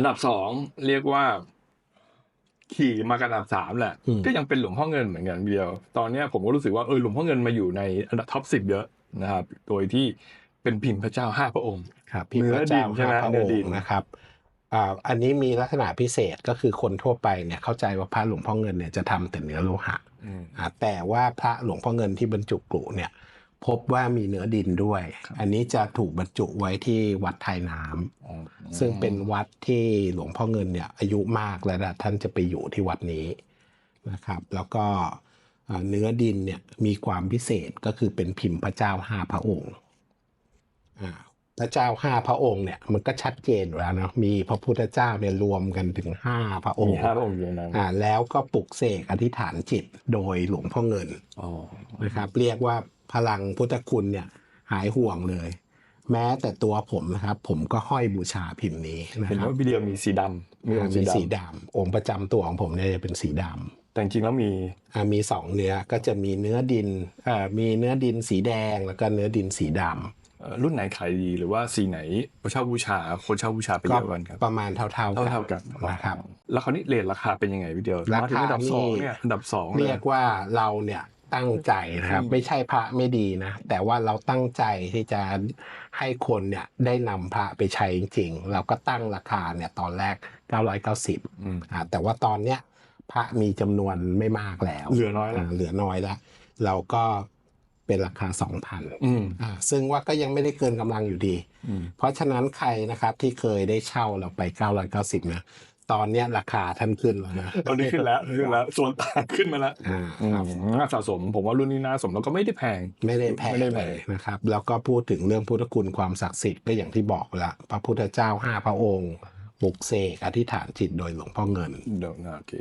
อันดับสองเรียกว่า ขี่มากันอันดับสามแหละอืมก็ยังเป็นหลวงพ่อเงินเหมือนกันเดียว ตอนเนี้ยผมก็รู้สึกว่าเออหลวงพ่อเงินมาอยู่ในอันดับท็อปสิบเยอะนะครับ โดยที่เป็นพิมพ์พระเจ้าห้าพระองค์ครับพิมพ์เนื้พอระเจ้าดินใช่ไหมห้าพระเนื้อองดินค์นะครับอ่าอันนี้มีลักษณะพิเศษก็คือคนทั่วไปเนี่ยเข้าใจว่าพระหลวงพ่อเงินเนี่ยจะทำแต่เนื้อโลหะอืมอ่าแต่ว่าพระหลวงพ่อเงินที่บรรจุกรุเนี่ยพบว่ามีเนื้อดินด้วยครับอันนี้จะถูกบรรจุไว้ที่วัดไทยน้ำอ๋อ ซึ่งเป็นวัดที่หลวงพ่อเงินเนี่ยอายุมากแล้วนะท่านจะไปอยู่ที่วัดนี้นะครับ แล้วก็อ่าเนื้อดินเนี่ยมีความพิเศษก็คือเป็นพิมพ์พระเจ้าห้าพระองค์อ่าพระเจ้าห้าพระองค์เนี่ยมันก็ชัดเจนอยู่แล้วเนาะมีพระพุทธเจ้าเนี่ยรวมกันถึงห้าพระองมีค์ห้าพระองค์อยู่ในนั้นอ่าแล้วก็ปลุกเสกอธิษฐานจิตโดยหลวงพ่อเงินอ๋อนะครับ เรียกว่าพลังพุทธคุณเนี่ยหายห่วงเลย แม้แต่ตัวผมนะครับ ผมก็ห้อยบูชาพิมพ์นี้นะเห็นครับว่าวิดีโอมีสีดำมีองค์มีสีสีดำดำองค์ประจำตัวของผมเนี่ยจะเป็นสีดำแต่จริงๆแล้วมี อ่ามีสองเนื้อก็จะมีเนื้อดินอ่ามีเนื้อดินสีแดงแล้วก็เนื้อดินสีดำเอ่อรุ่นไหนขายดีหรือว่าสีไหนเช่าบูชาคนเช่าบูชาไปเยก็อะกันครับประมาณเท่าๆกันเท่าๆกันนะครับ แล้วคราวนี้เรทราคาเป็นยังไงพี่เดียวราคามาถึงอันดับสองนี่เนี่ยอันดับสองเลเรียยกว่าเราเนี่ย ตั้งใจนะครับอืมไม่ใช่พระไม่ดีนะ แต่ว่าเราตั้งใจที่จะให้คนเนี่ยได้นำพระไปใช้จริงๆ เราก็ตั้งราคาเนี่ยตอนแรก 990อืมอ่าแต่ว่าตอนเนี้ยพระมีจำนวนไม่มากแล้ว เหลือน้อยแล้วาเหลือน้อยแล้วเราก็เป็นราคา 2,000อืมอ่าซึ่งว่าก็ยังไม่ได้เกินกำลังอยู่ดีอืมเพราะฉะนั้นใครนะครับที่เคยได้เช่าเราไป 990นะ ตอนเนี้ยราคาท่านขึ้นแล้วนะตอนนี้ขึ้นแล้วขึ้นแล้วส่วนต่างขึ้นมาแล้วอ่าอืคมรับน่าสะสม ผมว่ารุ่นนี้น่าสมแล้วก็ไม่ได้แพงไม่ได้แพง ไม่ได้แพงเลยนะครับ แล้วก็พูดถึงเรื่องพุทธคุณความศักดิ์สิทธิ์ก็อย่างที่บอกละพระพุทธเจ้าห้าพระองค์ปลุกเสกอธิษฐานจิตโดยหลวงพ่อเงินเดี๋ยวนะโอเค